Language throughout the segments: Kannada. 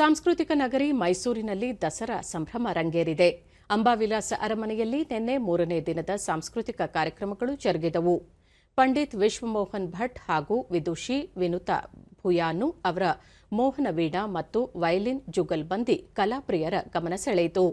ಸಾಂಸ್ಕೃತಿಕ ನಗರಿ ಮೈಸೂರಿನಲ್ಲಿ ದಸರಾ ಸಂಭ್ರಮ ರಂಗೇರಿದೆ. ಅಂಬಾವಿಲಾಸ ಅರಮನೆಯಲ್ಲಿ ನಿನ್ನೆ ಮೂರನೇ ದಿನದ ಸಾಂಸ್ಕೃತಿಕ ಕಾರ್ಯಕ್ರಮಗಳು ಜರುಗಿದವು. ಪಂಡಿತ್ ವಿಶ್ವಮೋಹನ್ ಭಟ್ ಹಾಗೂ ವಿದುಷಿ ವಿನುತಾ ಭುಯಾನು ಅವರ ಮೋಹನ ವೀಣಾ ಮತ್ತು ವಯಲಿನ್ ಜುಗಲ್ಬಂದಿ ಕಲಾಪ್ರಿಯರ ಗಮನ ಸೆಳೆಯಿತು.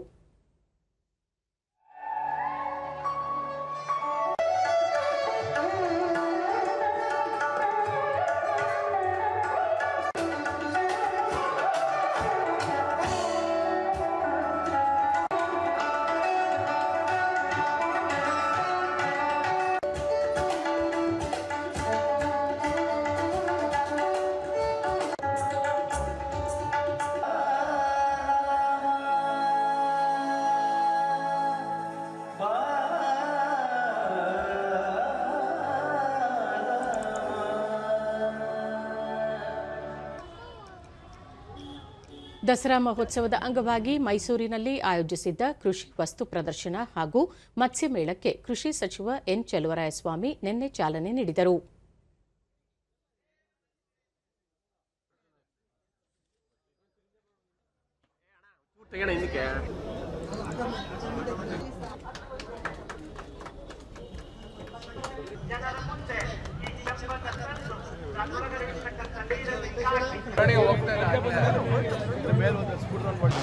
ದಸರಾ ಮಹೋತ್ಸವದ ಅಂಗವಾಗಿ ಮೈಸೂರಿನಲ್ಲಿ ಆಯೋಜಿಸಿದ್ದ ಕೃಷಿ ವಸ್ತು ಪ್ರದರ್ಶನ ಹಾಗೂ ಮತ್ಸ್ಯ ಮೇಳಕ್ಕೆ ಕೃಷಿ ಸಚಿವ ಎನ್ ಚೆಲುವರಾಯಸ್ವಾಮಿ ನಿನ್ನೆ ಚಾಲನೆ ನೀಡಿದರು. ಹೋಗ್ತಾ ಕುಡಿದ್ರೆ